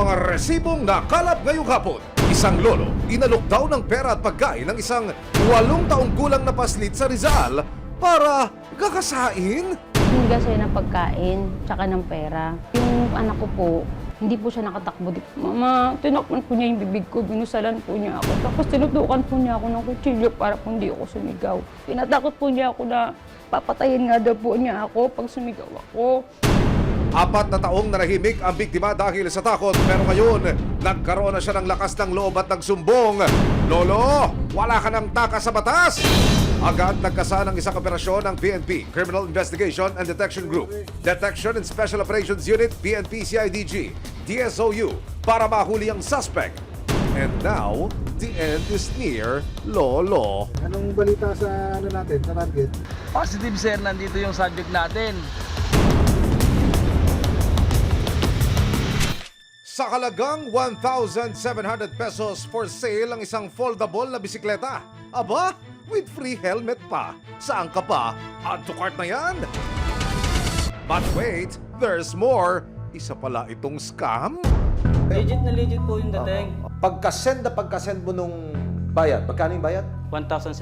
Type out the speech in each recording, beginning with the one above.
mga resibong nakalap ngayong hapon. Isang lolo, inalok ng pera at pagkain ng isang walong taong gulang na paslit sa Rizal para gagasain. Hiniga siya ng pagkain, tsaka ng pera. Yung anak ko po, hindi po siya nakatakbo. Mama, tinakpan po niya yung bibig ko, binusalan po niya ako. Tapos tinutukan po niya ako ng kutsilyo para po hindi ako sumigaw. Tinatakot po niya ako na papatayin nga daw po niya ako pag sumigaw ako. Apat na taong nanahimik ang biktima dahil sa takot pero ngayon nagkaroon na siya ng lakas ng loob at nagsumbong. Lolo, wala ka ng taka sa batas! Agad nagkasa ng isang operasyon ng PNP, Criminal Investigation and Detection Group, Detection and Special Operations Unit, PNP CIDG, DSOU, para mahuli ang suspect. And now, the end is near, Lolo. Anong balita sa ano natin, sa target? Positive sir, nandito yung subject natin. Sa halagang 1,700 pesos for sale ang isang foldable na bisikleta. Aba, with free helmet pa. Saan ka pa? Add to cart na yan! But wait, there's more. Isa pala itong scam? Legit na legit po yung dating. Pagka-send na pagka-send mo nung bayad, magkano yung bayad? 1,700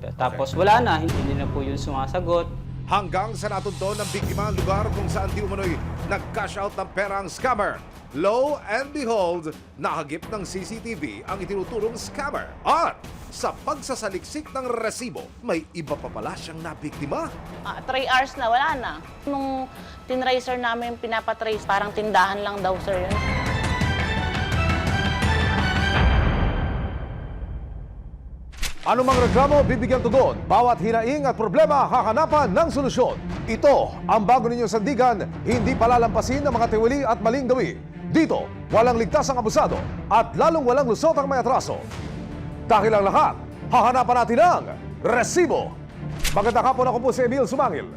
pesos. Tapos wala na, hindi na po yung sumasagot. Hanggang sa natunto ng biktima ang lugar kung saan di umano'y nag-cash out ng pera ang scammer. Lo and behold, nakagip ng CCTV ang itinuturong scammer. At sa pagsasaliksik ng resibo, may iba pa pala siyang nabiktima. Ah, three hours na, wala na. Nung tinracer namin, pinapatrace, parang tindahan lang daw, sir. Yun. Anumang reklamo, bibigyan tugon. Bawat hinaing at problema, hahanapan ng solusyon. Ito ang bago ninyong sandigan, hindi palalampasin ng mga tiwali at maling gawi. Dito, walang ligtas ang abusado at lalong walang lusot ang may atraso. Dahil ang lahat, hahanapan natin ang resibo. Magandang hapon ako po si Emil Sumangil.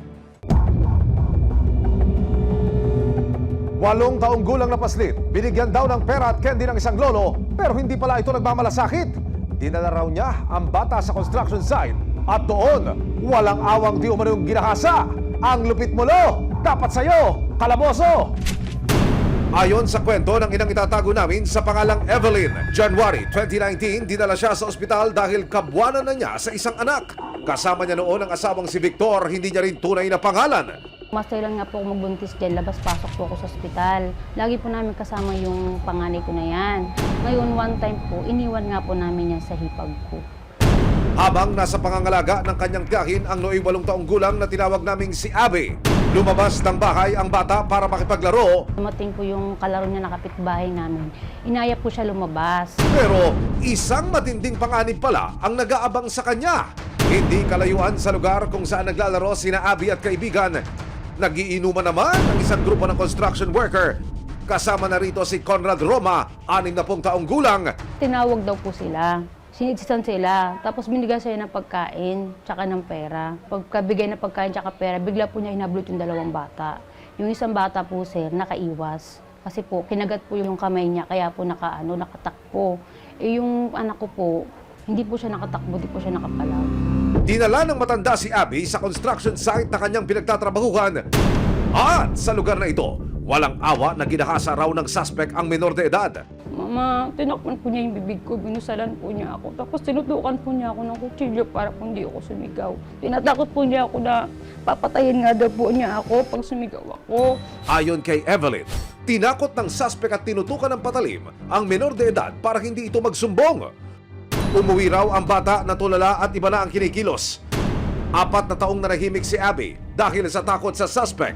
Walong taong gulang na paslit, binigyan daw ng pera at candy ng isang lolo, pero hindi pala ito nagmamalasakit. Dinala raw niya ang bata sa construction site at doon, walang awang di umanong ginahasa. Ang lupit mo lo, dapat sa'yo, kalaboso! Ayon sa kwento ng inang itatago namin sa pangalang Evelyn, January 2019, dinala siya sa ospital dahil kabuanan na niya sa isang anak. Kasama niya noon ang asawang si Victor, hindi niya rin tunay na pangalan. Mas lang nga po ako magbuntis dyan, labas-pasok po ako sa ospital. Lagi po namin kasama yung panganay ko na yan. Ngayon, one time po, iniwan nga po namin yan sa hipag ko. Habang nasa pangangalaga ng kanyang tiyahin ang nooy walong taong gulang na tinawag naming si Abby. Lumabas ng bahay ang bata para makipaglaro Dumating po yung kalaro niya na kapitbahay namin. Inaya po siya lumabas. pero isang matinding panganib pala ang nag-aabang sa kanya. Hindi kalayuan sa lugar kung saan naglalaro sina Abby at kaibigan. Nagiinuman naman ang isang grupo ng construction worker. Kasama na rito si Conrad Roma, anim na pong taong gulang. Tinawag daw po sila. Sinitsisan sila. Tapos binigyan siya ng pagkain, tsaka ng pera. Pagkabigay ng pagkain, tsaka pera, bigla po niya hinablot yung dalawang bata. Yung isang bata po, sir, nakaiwas. Kasi po, kinagat po yung kamay niya, kaya po nakaano, nakatakpo. Eh yung anak ko po, hindi po siya nakatakbo, hindi po siya nakapalaw. Dinala ng matanda si Abby sa construction site na kanyang pinagtatrabahuhan. At sa lugar na ito, walang awa na ginahasa raw ng suspect ang menor de edad. Mama, tinakpan po niya yung bibig ko, binusalan po niya ako. Tapos tinutukan po niya ako ng kutsilyo para po hindi ako sumigaw. Tinatakot po niya ako na papatayin nga daw po niya ako pag sumigaw ako. Ayon kay Evelyn, tinakot ng suspect at tinutukan ng patalim ang menor de edad para hindi ito magsumbong. Umuwi raw ang bata na tulala at iba na ang kinikilos. Apat na taong nanahimik si Abby dahil sa takot sa suspect.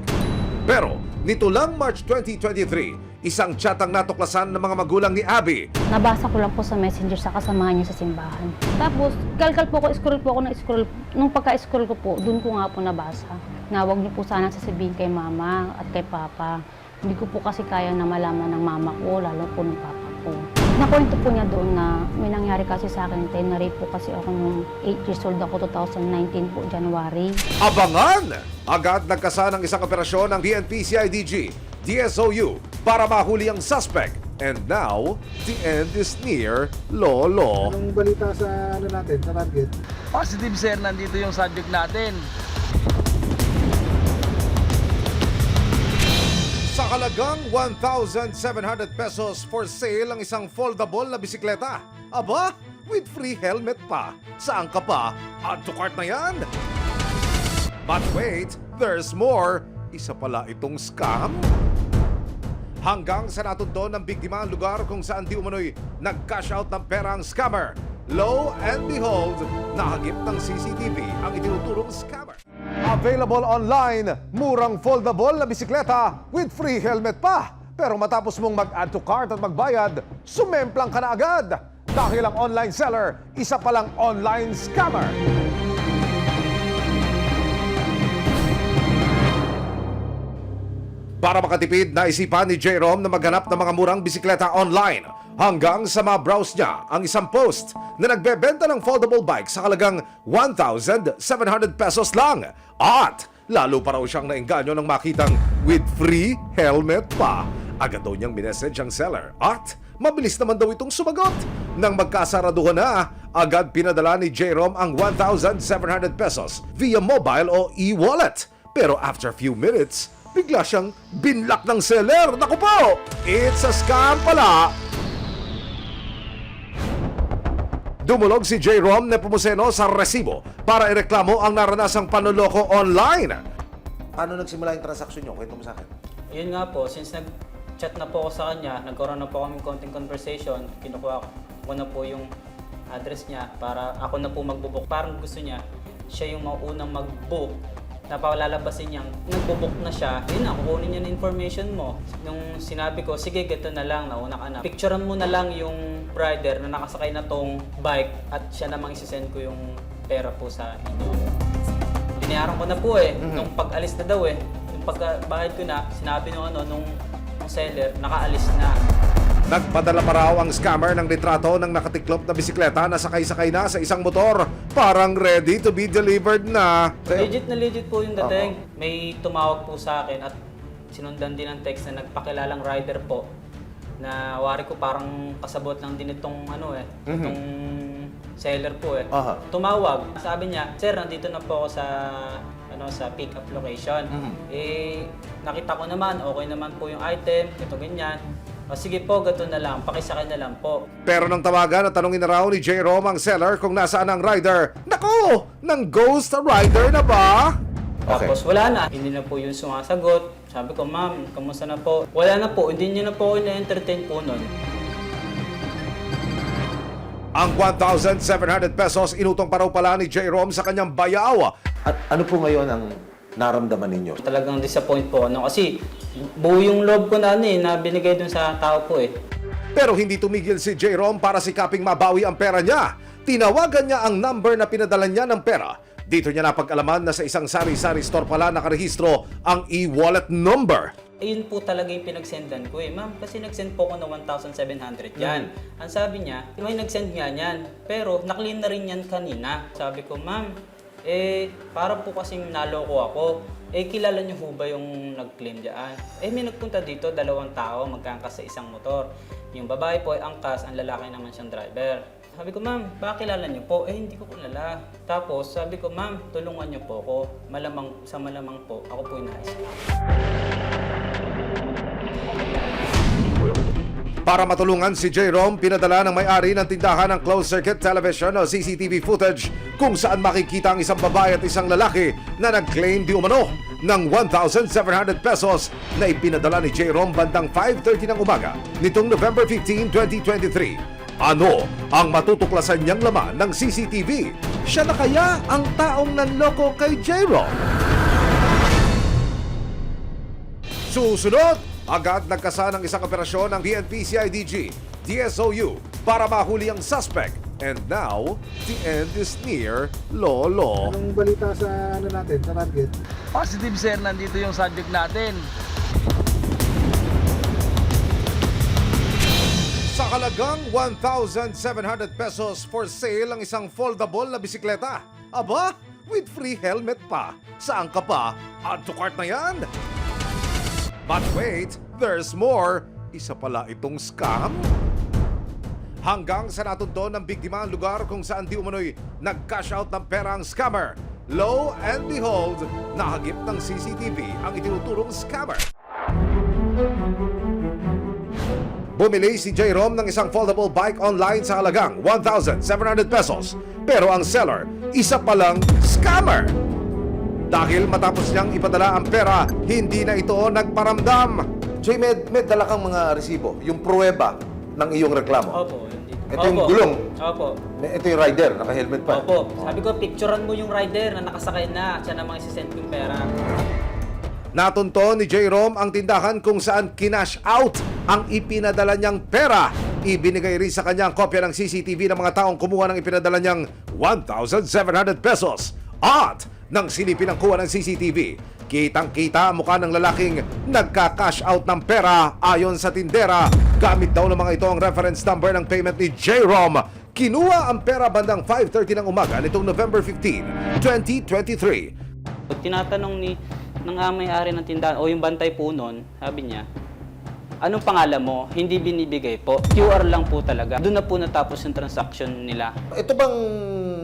Pero nito lang March 2023, isang chat ang natuklasan ng mga magulang ni Abby Nabasa ko lang po sa messenger sa kasamahan niya sa simbahan. Tapos, kalkal po ako, scroll po ako ng scroll. Nung pagka-scroll ko po, doon ko nga po nabasa. Na huwag niyo po sana sasabihin kay mama at kay papa. Hindi ko po kasi kaya na malaman ng mama ko, lalo po ng papa ko. Nakwento po niya doon na may nangyari kasi sa akin, tay, na-rape po kasi ako nung 8 years old ako, 2019 po, January. Abangan! Agad nagkasa ng isang operasyon ng BNP CIDG, DSOU para mahuli ang suspect. And now, the end is near, Lolo. Anong balita sa ano natin, sa target? Positive sir, nandito yung subject natin. Sa halagang 1,700 pesos for sale ang isang foldable na bisikleta. Aba, with free helmet pa. Saan ka pa? Add to cart na yan. But wait, there's more. Isa pala itong scam. Hanggang sa natundo ng biktima ang lugar kung saan di umano'y nag-cash out ng pera ang scammer. Lo and behold, nahagip ng CCTV ang itinuturong scammer. Available online, murang foldable na bisikleta with free helmet pa. Pero matapos mong mag-add to cart at magbayad, sumemplang ka na agad. Dahil ang online seller, isa palang online scammer. Para makatipid, naisipan ni Jerome na maghanap ng mga murang bisikleta online hanggang sa ma-browse niya ang isang post na nagbebenta ng foldable bike sa kalagang 1,700 pesos lang. At lalo pa raw siyang naengganyo nang makitang with free helmet pa. Agad daw niyang minessage ang seller at mabilis naman daw itong sumagot. Nang magkasaraduhan na, agad pinadala ni Jerome ang 1,700 pesos via mobile o e-wallet. Pero after few minutes, bigla siyang binlock ng seller. Naku po! It's a scam pala! Dumulog si J. Rom Nepomuceno sa resibo para ireklamo ang naranasang panloloko online. Paano nagsimula yung transaksyon nyo? Kwento mo sa akin. Yun nga po, since nag-chat na po ako sa kanya, nagkaroon na po kami konting conversation, kinukuha ko na po yung address niya para ako na po magbubook. Parang gusto niya, siya yung maunang mag-book na palalabasin niyang nagbubook na siya, yun na, kukunin niya ng information mo. Nung sinabi ko, sige, gito na lang, nauna ka na. Picturean mo na lang yung rider na nakasakay na tong bike at siya namang isisend ko yung pera po sa inyo. Binayaran ko na po eh. Nung pag-alis na daw eh. Nung pagbayad ko na, sinabi nung ano, nung, nung seller, nakaalis na. Nagpadala pa raw ang scammer ng litrato ng nakatiklop na bisikleta na sakay-sakay na sa isang motor. Parang ready to be delivered na. Legit na legit po yung dating. May tumawag po sa akin at sinundan din ng text na nagpakilalang rider po na wari ko parang kasabot lang din itong ano eh, itong seller po eh. Aha. Tumawag. Sabi niya, "Sir, nandito na po ako sa ano sa pick up location." Eh nakita ko naman, okay naman po yung item, ito ganyan. O sige po, gato na lang, pakisakay na lang po. Pero nang tawagan at tanongin na raw ni J. Rom ang seller kung nasaan ang rider, Nako! Nang ghost rider na ba? Okay. Tapos wala na, hindi na po yung sumasagot. Sabi ko, ma'am, kamusta na po? Wala na po, hindi niya na po ako na-entertain po nun. Ang 1,700 pesos inutong pa raw pala ni J. Rom sa kanyang bayaw. At ano po ngayon ang naramdaman ninyo? Talagang disappoint po ano kasi buo yung loob ko na ano eh, na binigay dun sa tao po eh. Pero hindi tumigil si J. Rom para sikaping mabawi ang pera niya. Tinawagan niya ang number na pinadala niya ng pera. Dito niya napag-alaman na sa isang sari-sari store pala nakarehistro ang e-wallet number. Ayun po talaga yung pinagsendan ko eh. Ma'am, kasi nagsend po ko ng 1,700 yan. Ang sabi niya, may nagsend nga yan. Pero naklin na rin yan kanina. Sabi ko, ma'am, eh, para po kasing naloko ako. Eh, kilala niyo ho ba yung nag-claim dyan? Eh, may nagpunta dito, dalawang tao, magkangkas sa isang motor. Yung babae po ay angkas, ang lalaki naman siyang driver. Sabi ko, ma'am, baka kilala niyo po? Eh, hindi ko kilala. Tapos, sabi ko, ma'am, tulungan niyo po ako. Malamang, sa malamang po, ako po yung nais. Para matulungan si J. Rom, pinadala ng may-ari ng tindahan ng closed-circuit television o CCTV footage kung saan makikita ang isang babae at isang lalaki na nag-claim di umano ng 1,700 pesos na ipinadala ni J. Rom bandang 5.30 ng umaga nitong November 15, 2023. Ano ang matutuklasan niyang laman ng CCTV? Siya na kaya ang taong nanloko kay J. Rom? Susunod, agad nagkasa ng isang operasyon ng BNP CIDG, DSOU para mahuli ang suspect. And now, the end is near, Lolo. Anong balita sa ano natin, sa target? Positive sir, nandito yung subject natin. Sa halagang 1,700 pesos for sale ang isang foldable na bisikleta. Aba, with free helmet pa. Saan ka pa? Add to cart na yan. But wait, there's more. Isa pala itong scam. Hanggang sa natundo ng biktima ang lugar kung saan di umano'y nag-cash out ng pera ang scammer. Lo and behold, nahagip ng CCTV ang itinuturong scammer. Bumili si J. Rom ng isang foldable bike online sa halagang 1,700 pesos. Pero ang seller, isa palang scammer. Dahil matapos niyang ipadala ang pera, hindi na ito nagparamdam. Jay, may, may dala kang mga resibo, yung pruweba ng iyong reklamo. Opo, hindi. Ito yung Opo. gulong. Opo. Ito yung rider, naka-helmet pa. Opo. Sabi ko, picturean mo yung rider na nakasakay na. Siya namang isisend yung pera. Natunto ni J. Rom ang tindahan kung saan kinash out ang ipinadala niyang pera. Ibinigay rin sa kanya ang kopya ng CCTV ng mga taong kumuha ng ipinadala niyang 1,700 pesos. At nang silipin ang kuha ng CCTV, kitang-kita ang mukha ng lalaking nagka-cash out ng pera ayon sa tindera. Gamit daw ng mga ito ang reference number ng payment ni J. Rom. Kinuha ang pera bandang 5.30 ng umaga nitong November 15, 2023. Pag tinatanong ni ng ah, may-ari ng tindahan o yung bantay po noon, sabi niya, anong pangalan mo? Hindi binibigay po. QR lang po talaga. Doon na po natapos yung transaction nila. Ito bang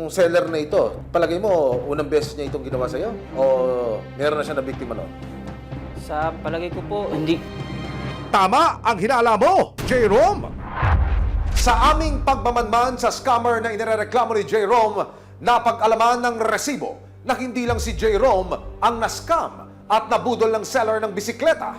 seller na ito, palagay mo, unang beses niya itong ginawa sa'yo? O meron na siya na biktima noon? Sa palagay ko po, hindi. Tama ang hinala mo, J-Rom! Sa aming pagmamanman sa scammer na inireklamo ni J-Rom, napag-alaman ng resibo na hindi lang si J-Rom ang na-scam at nabudol ng seller ng bisikleta.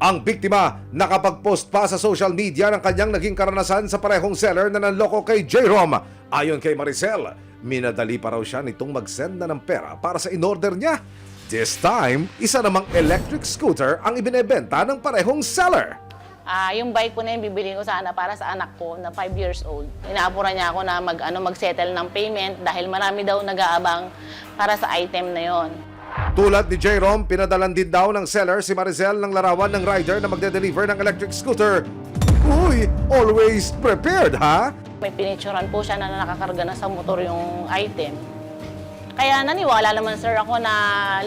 Ang biktima nakapag-post pa sa social media ng kanyang naging karanasan sa parehong seller na nanloko kay J-Rom. Ayon kay Maricel, minadali pa raw siya nitong mag-send na ng pera para sa in-order niya. This time, isa namang electric scooter ang ibinebenta ng parehong seller. Ah, yung bike ko na yun, bibili ko sana para sa anak ko na 5 years old. Inaapura niya ako na mag, ano, mag-settle ng payment dahil marami daw nag-aabang para sa item na yon. Tulad ni J-Rom, pinadalan din daw ng seller si Maricel ng larawan ng rider na magde-deliver ng electric scooter. Uy, always prepared ha? May pinicturan po siya na nakakarga na sa motor yung item. Kaya naniwala naman sir ako na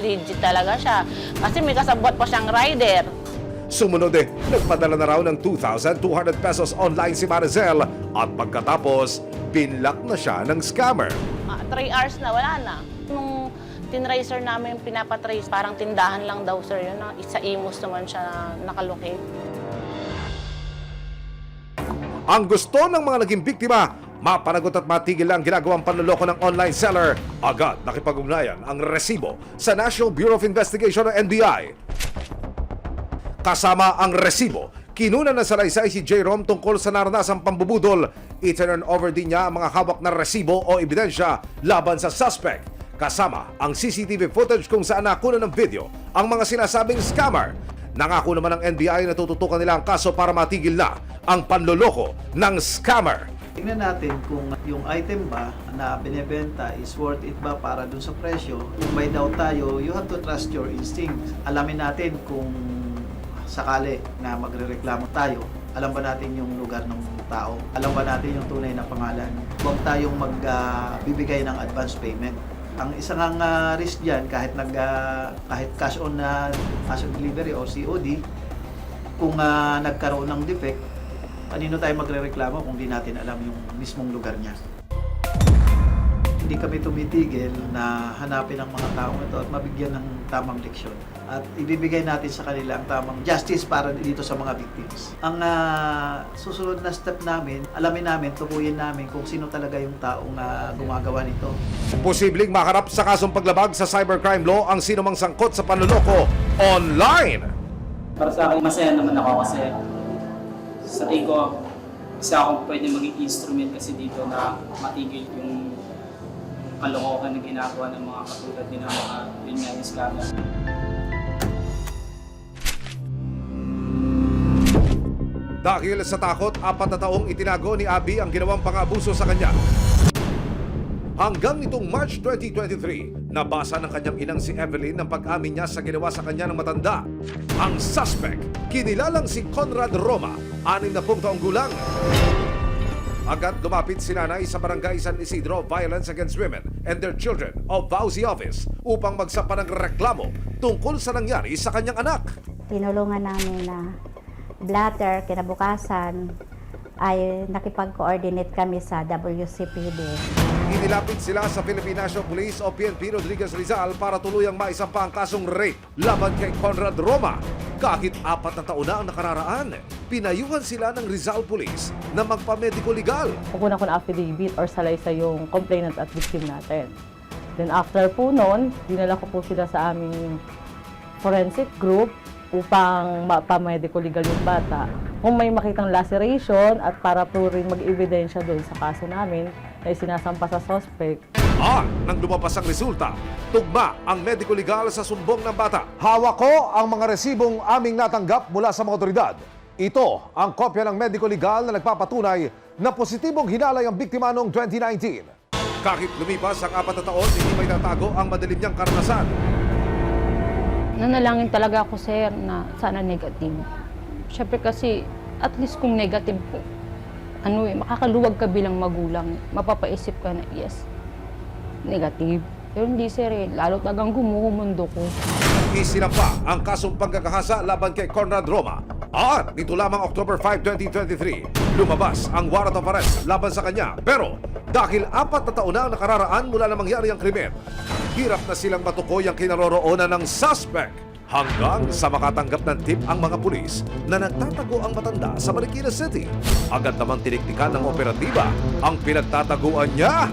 legit talaga siya. Kasi may kasabot pa siyang rider. Sumunod eh, nagpadala na raw ng 2,200 pesos online si Maricel at pagkatapos, pinlock na siya ng scammer. 3 hours na, wala na. Nung tinracer namin, pinapatrace, parang tindahan lang daw sir yun. Na, sa Imus naman siya na nakalocate. Ang gusto ng mga naging biktima, mapanagot at matigil ang ginagawang panloloko ng online seller. Agad nakipag-ugnayan ang resibo sa National Bureau of Investigation o NBI. Kasama ang resibo, kinuna ng salaysay si J-Rom tungkol sa naranasang pambubudol. I-turn over din niya ang mga hawak na resibo o ebidensya laban sa suspect. Kasama ang CCTV footage kung saan nakuna ng video ang mga sinasabing scammer. Nangako naman ng NBI na tututukan nila ang kaso para matigil na ang panloloko ng scammer. Tingnan natin kung yung item ba na binebenta is worth it ba para dun sa presyo. Kung may doubt tayo, you have to trust your instinct. Alamin natin kung sakali na magrereklamo tayo, alam ba natin yung lugar ng tao? Alam ba natin yung tunay na pangalan? Huwag tayong magbibigay ng advance payment. Ang isang ang ah, risk diyan kahit nag ah, kahit cash on na cash on delivery o COD, kung ah, nagkaroon ng defect, kanino tayo magrereklamo kung di natin alam yung mismong lugar niya. Hindi kami tumitigil na hanapin ang mga taong ito at mabigyan ng tamang leksyon. At ibibigay natin sa kanila ang tamang justice para dito sa mga victims. Ang ah, susunod na step namin, alamin namin, tukuyin namin kung sino talaga yung taong ah, gumagawa nito. Posibleng maharap sa kasong paglabag sa cybercrime law ang sinumang sangkot sa panloloko online. Para sa akin, masaya naman ako kasi sa tingin ko, isa akong pwede maging instrument kasi dito na matigil yung kalokohan na ginagawa ng mga katulad nila mga yun nga yung scammer. Dahil sa takot, apat na taong itinago ni Abby ang ginawang pang-abuso sa kanya. Hanggang nitong March 2023, nabasa ng kanyang inang si Evelyn ang pag-amin niya sa ginawa sa kanya ng matanda. Ang suspect, kinilalang si Conrad Roma, 60 taong gulang. Agad lumapit si nanay sa barangay San Isidro Violence Against Women and Their Children o VAUSI Office upang magsampa ng reklamo tungkol sa nangyari sa kanyang anak. tinulungan namin na blatter kinabukasan ay nakipag-coordinate kami sa WCPD. Inilapit sila sa Philippine National Police o PNP Rodriguez Rizal para tuluyang maisampa ang kasong rape laban kay Conrad Roma. Kahit apat na taon na ang nakararaan, pinayuhan sila ng Rizal Police na magpa-medico legal. Kukunan ko ng affidavit or salaysay yung complainant at victim natin. Then after po noon, dinala ko po sila sa aming forensic group upang mapa-medical legal yung bata. Kung may makitang laceration at para po rin mag-ebidensya doon sa kaso namin na isinasampa sa suspect, At nang lumabas ang resulta, tugma ang medico legal sa sumbong ng bata. Hawak ko ang mga resibong aming natanggap mula sa mga otoridad. Ito ang kopya ng medico legal na nagpapatunay na positibong hinalay ang biktima noong 2019. Kahit lumipas ang apat na taon, hindi may tatago ang madilim niyang karanasan. Nanalangin talaga ako, sir, na sana negative. Siyempre kasi, at least kung negative po, ano eh, makakaluwag ka bilang magulang. Mapapaisip ka na, yes, negative. Pero hindi, sir, eh. Lalo tagang gumuhumundo ko. Isinampa ang kasong pagkakahasa laban kay Conrad Roma. At nito lamang October 5, 2023, lumabas ang warrant of arrest laban sa kanya. Pero dahil apat na taon na ang nakararaan mula na mangyari ang krimen, hirap na silang matukoy ang kinaroroonan ng suspect. Hanggang sa makatanggap ng tip ang mga pulis na nagtatago ang matanda sa Marikina City. Agad namang tiniktikan ng operatiba ang pinagtataguan niya.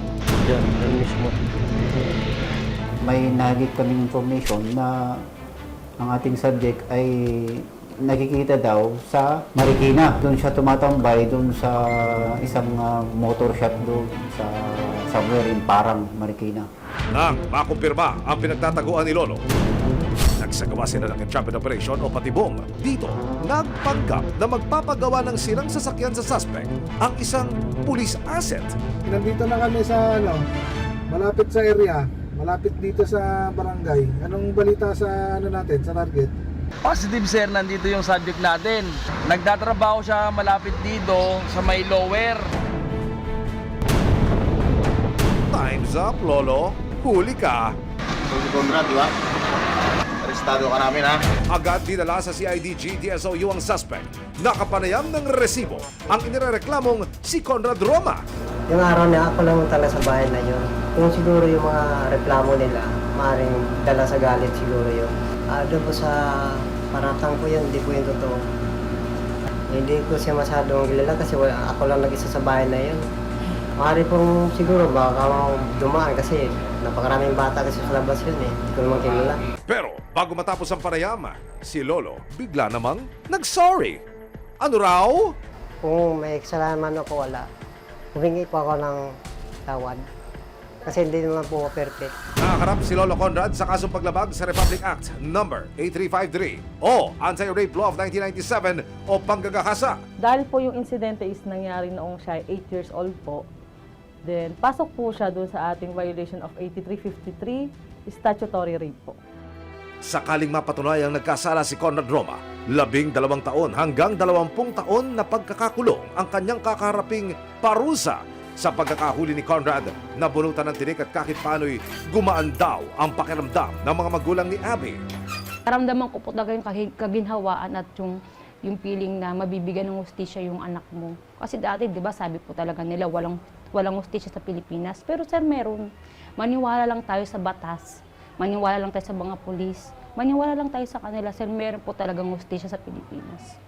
may nagit kaming information na ang ating subject ay nakikita daw sa Marikina. Doon siya tumatambay doon sa isang ah, motor shop doon sa somewhere in Parang, Marikina. Nang makumpirma ang pinagtataguan ni Lolo, nagsagawa sila ng entrapment operation o patibong. Dito, nagpanggap na magpapagawa ng sirang sasakyan sa suspect ang isang police asset. Nandito na kami sa ano, malapit sa area, malapit dito sa barangay. Anong balita sa ano natin, sa target? Positive sir, nandito yung subject natin. Nagtatrabaho siya malapit dito sa may lower. Time's up, Lolo. Huli ka. Conrad, di ba? Arestado ka namin, ha? Agad dinala sa CIDG DSOU ang suspect. Nakapanayam ng resibo ang inireklamong si Conrad Roma. Yung araw na ako lang tala sa bahay na yun, kung siguro yung mga reklamo nila, maaaring dala sa galit siguro yun. Ah, doon po sa paratang ko yun, hindi po yung totoo. Hindi ko siya masyadong kilala kasi wala, ako lang nag-isa sa bahay na yun. Maaari pong siguro baka dumaan kasi napakaraming bata kasi sa labas yun eh. Hindi ko naman kilala. Pero bago matapos ang panayam, si Lolo bigla namang nag-sorry. Ano raw? Kung may kasalanan man ako, wala. Humingi po ako ng tawad. Kasi hindi naman po ako perfect. Nakakarap si Lolo Conrad sa kasong paglabag sa Republic Act number 8353 o Anti-Rape Law of 1997 o panggagahasa. dahil po yung insidente is nangyari noong siya 8 years old po, then pasok po siya doon sa ating violation of 8353, statutory rape po. Sakaling mapatunayang nagkasala si Conrad Roma, labing dalawang taon hanggang dalawampung taon na pagkakakulong ang kanyang kakaharaping parusa sa pagkakahuli ni Conrad na bunutan ng tinik at kahit paano'y gumaan daw ang pakiramdam ng mga magulang ni Abby. Karamdaman ko po talaga yung kaginhawaan at yung yung feeling na mabibigyan ng hustisya yung anak mo. Kasi dati, di ba, sabi po talaga nila, walang, walang hustisya sa Pilipinas. Pero sir, meron. Maniwala lang tayo sa batas. Maniwala lang tayo sa mga pulis. Maniwala lang tayo sa kanila. Sir, meron po talagang hustisya sa Pilipinas.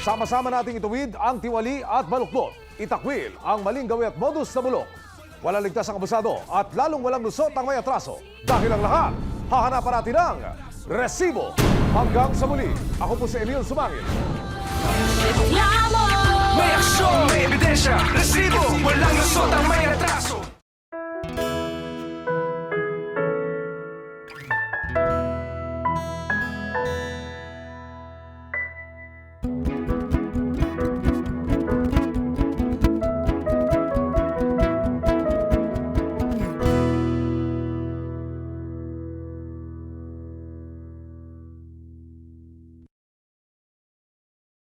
Sama-sama nating ituwid ang tiwali at baluktot. Itakwil ang maling gawi at modus na bulok. Walang ligtas ang abusado at lalong walang lusot ang may atraso. Dahil ang lahat, hahanapan natin ang resibo. Hanggang sa muli, ako po si Emil Sumangil. Reklamo May aksyon, may ebidensya, resibo, walang lusot ang may atraso.